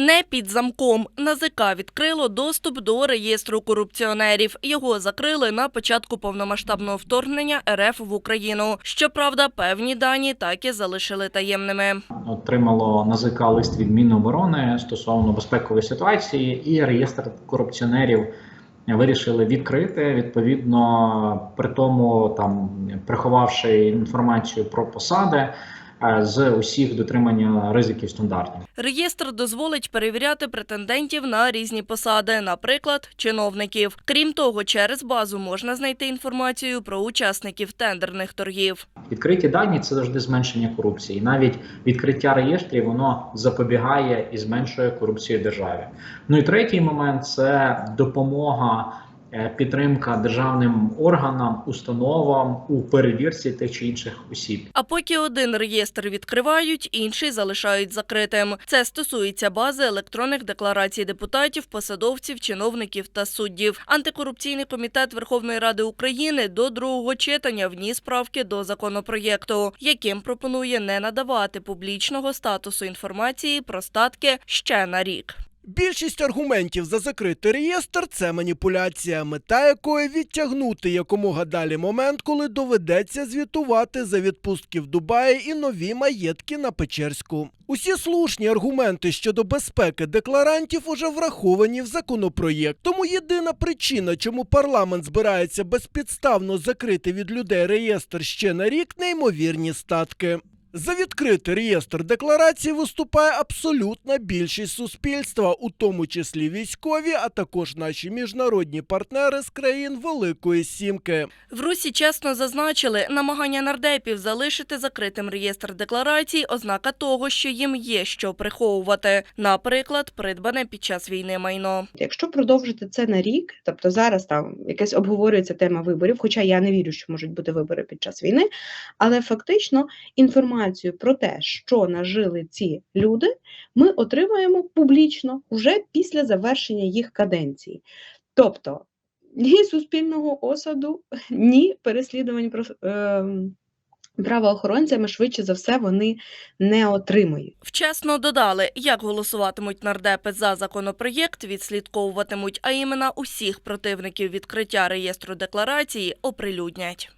Не під замком. НАЗК відкрило доступ до реєстру корупціонерів. Його закрили на початку повномасштабного вторгнення РФ в Україну. Щоправда, певні дані так і залишили таємними. отримало НАЗК лист від Міноборони стосовно безпекової ситуації, і реєстр корупціонерів вирішили відкрити відповідно, при тому там приховавши інформацію про посади з усіх дотримання ризиків стандартів. Реєстр дозволить перевіряти претендентів на різні посади, наприклад, чиновників. Крім того, через базу можна знайти інформацію про учасників тендерних торгів. Відкриті дані це завжди зменшення корупції. Навіть відкриття реєстрів воно запобігає і зменшує корупцію державі. Ну і третій момент це допомога. Е, Підтримка державним органам, установам у перевірці тих чи інших осіб. А поки один реєстр відкривають, інший залишають закритим. Це стосується бази електронних декларацій депутатів, посадовців, чиновників та суддів. Антикорупційний комітет Верховної Ради України до другого читання вніс правки до законопроєкту, яким пропонує не надавати публічного статусу інформації про статки ще на рік. Більшість аргументів за закритий реєстр це маніпуляція, мета якої відтягнути якомога далі момент, коли доведеться звітувати за відпустки в Дубаї і нові маєтки на Печерську. Усі слушні аргументи щодо безпеки декларантів уже враховані в законопроєкт. Тому єдина причина, чому парламент збирається безпідставно закрити від людей реєстр ще на рік, неймовірні статки. За відкритий реєстр декларацій виступає абсолютна більшість суспільства, у тому числі військові, а також наші міжнародні партнери з країн Великої Сімки. В Русі чесно зазначили, намагання нардепів залишити закритим реєстр декларацій – ознака того, що їм є що приховувати. Наприклад, придбане під час війни майно. Якщо продовжити це на рік, тобто зараз там якась обговорюється тема виборів, хоча я не вірю, що можуть бути вибори під час війни, але фактично інформацію про те, що нажили ці люди, ми отримаємо публічно вже після завершення їх каденції. Тобто ні суспільного осаду, ні переслідувань про. ем, Правоохоронцями швидше за все вони не отримають. Вчасно додали, як голосуватимуть нардепи за законопроєкт, відслідковуватимуть, а імена усіх противників відкриття реєстру декларації оприлюднять.